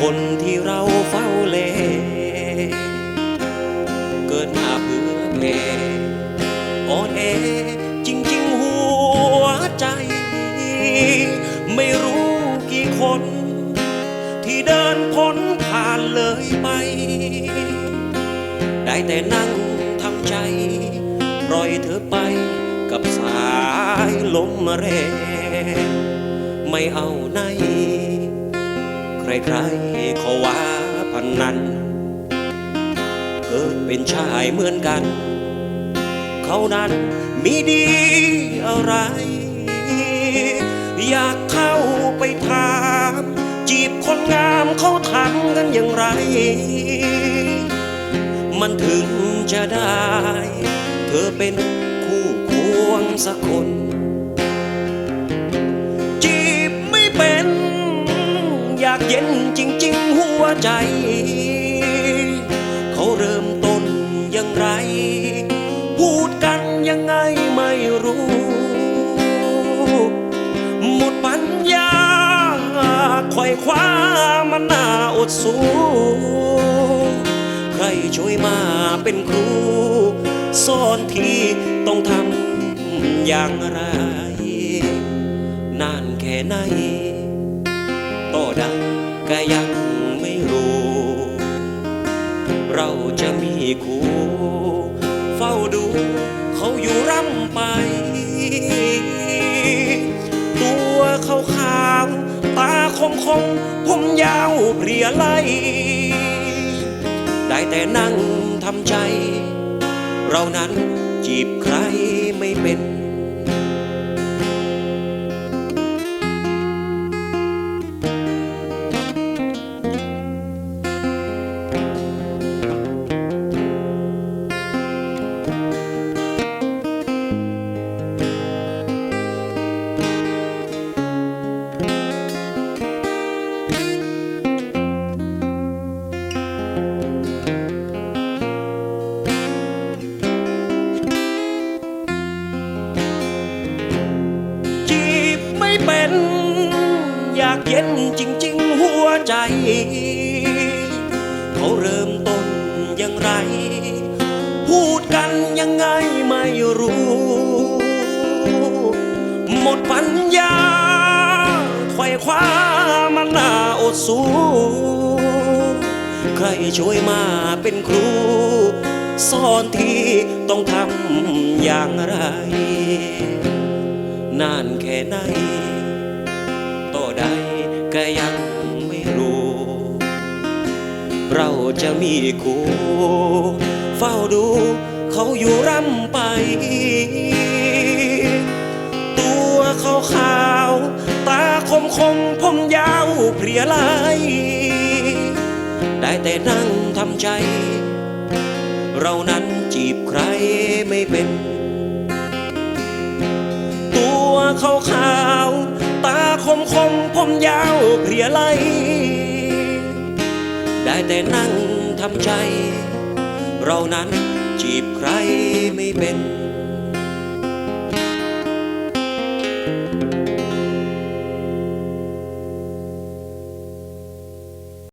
คนที่เราเฝ้าเล เกิดมาเพื่อเพอ่อนแอจริง ๆ หัวใจ ไม่รู้กี่คน ที่เดินพ้นผ่านเลยไป ได้แต่นั่งทำใจ ปล่อยเธอไปกับสายลมแรง ไม่เอาไหน ใครๆเขาว่าพันนั้น เกิดเป็นชายเหมือนกัน เขานั้นมีดีอะไร อยากเข้าไปถาม จีบคนงามเขาทำกันอย่างไร มันถึงจะได้ เธอเป็นคู่ควงสักคนากเย็นจริง ๆ หัวใจ เขาเริ่มต้นอย่างไร พูดกันยังไงไม่รู้ หมดปัญญาคอยคว้ามันน่าอดสูใครช่วยมาเป็นครูสอนที่ต้องทำอย่างไร นานแค่ไหน คู่เฝ้าดูเขาอยู่ร่ำไป ตัวเขาขาวตาคมคมผมยาวเพลียไลได้แต่นั่งทำใจ เรานั้นจีบใครไม่เป็น เป็นอยากเย็นจริง ๆ หัวใจ เขาเริ่มต้นอย่างไร พูดกันยังไงไม่รู้ หมดปัญญาไขว่คว้ามันน่าอดสู้ใครช่วยมาเป็นครู สอนที่ต้องทำอย่างไร นานแค่ไหนต่อใดก็ยังไม่รู้ เราจะมีคู่ เฝ้าดู เขาอยู่ร่ำไป ตัวเขาขาวๆตาคมคมๆผมยาวเพรียไหลได้แต่นั่งทำใจ เรานั้นจีบใครไม่เป็น ตัวเขาขาวๆตาคมคมๆผมยาวเพรียไหลได้แต่นั่งทำใจ เรานั้นจีบใครไม่เป็น